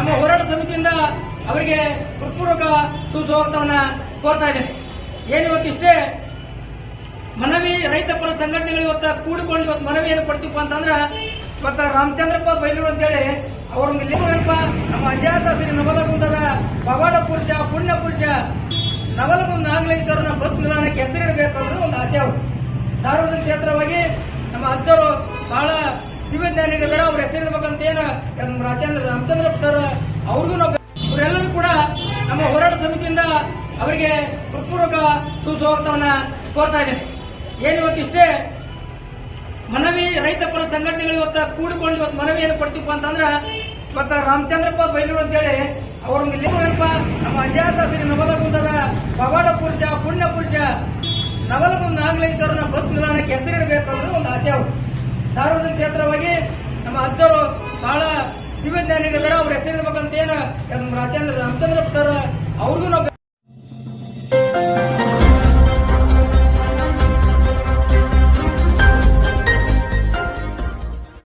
ನಮ್ಮ ಹೋರಾಟ ಸಮಿತಿಯಿಂದ ಅವರಿಗೆ ಹೃತ್ಪೂರ್ವಕ ಸುಸ್ವಾಗತವನ್ನ ಕೋರ್ತಾ ಇದ್ದೇನೆ. ಏನಿವತ್ತಿಷ್ಟೇ ಮನವಿ ರೈತ ಪರ ಸಂಘಟನೆಗಳು ಇವತ್ತು ಕೂಡಿಕೊಂಡು ಇವತ್ತು ಮನವಿಯನ್ನು ಕೊಡ್ತೀವಪ್ಪ ಅಂತಂದ್ರೆ, ಇವತ್ತು ರಾಮಚಂದ್ರಪ್ಪ ಬೈಲೂರು ಅಂತೇಳಿ ಅವ್ರ ಏನಪ್ಪ ನಮ್ಮ ಅಜಾತ ಶ್ರೀ ನವಲಗುಂದದ ಪವಾಡ ಪುರುಷ, ಪುಣ್ಯ ಪುರುಷ, ನವಲಗುಂದ ನಾಗಲೇಶ್ವರನ ಬಸ್ ನಿಲ್ದಾಣಕ್ಕೆ ಹೆಸರಿಡಬೇಕು ಅನ್ನೋದು ಒಂದು ಆಸೆ ಅವರು ಸಾರ್ವಜನಿಕ ಕ್ಷೇತ್ರವಾಗಿ ನಮ್ಮ ಅಜ್ಜರು ಬಹಳ ದಿವ್ಯ ಅವ್ರ ಹೆಸರು ಏನು ನಮ್ಮ ರಾಜೇಂದ್ರ, ರಾಮಚಂದ್ರ ಸರ್, ಅವ್ರಿಗೂ ನಾವು ಇವರೆಲ್ಲರೂ ಕೂಡ ನಮ್ಮ ಹೋರಾಟ ಸಮಿತಿಯಿಂದ ಅವರಿಗೆ ಹೃತ್ಪೂರ್ವಕ ಸುಸ್ವಾಗತವನ್ನ ಕೋರ್ತಾ ಇದ್ದೇನೆ. ಏನಿವತ್ತಿಷ್ಟೇ ಮನವಿ, ರೈತ ಪರ ಸಂಘಟನೆಗಳು ಇವತ್ತು ಕೂಡಿಕೊಂಡು ಇವತ್ತು ಮನವಿಯನ್ನು ಕೊಡ್ತೀವಪ್ಪ ಅಂತಂದ್ರ ಇವತ್ತ ರಾಮಚಂದ್ರಪ್ಪ ಬೈಲೂರು ಅಂತೇಳಿ ಅವ್ರ ಏನಪ್ಪ ನಮ್ಮ ಅಜಾತ ಶ್ರೀ ನವಲಗುಂದದ ಪವಾಡ ಪುರುಷ, ಪುಣ್ಯ ಪುರುಷ, ನವಲಗುಂದ ನಾಗಲೇಶ್ವರನ ಬಸ್ ನಿಲ್ದಾಣಕ್ಕೆ ಹೆಸರಿಡಬೇಕು ಅನ್ನೋದು ಒಂದು ಆಸೆ ಅವರು ಸಾರ್ವಜನಿಕ ಕ್ಷೇತ್ರವಾಗಿ ನಮ್ಮ ಅಜ್ಜರು ಬಹಳ ದಿವ್ಯ ಜ್ಞಾನಿಗಳಿದ್ದಾರೆ ಅವ್ರ ಹೆಸರಿಡ್ಬೇಕಂತ ಏನು ನಮ್ಮ ರಾಜೇಂದ್ರ ರಾಮಚಂದ್ರಪ್ಪ ಸರ್ ಅವ್ರಿಗೂ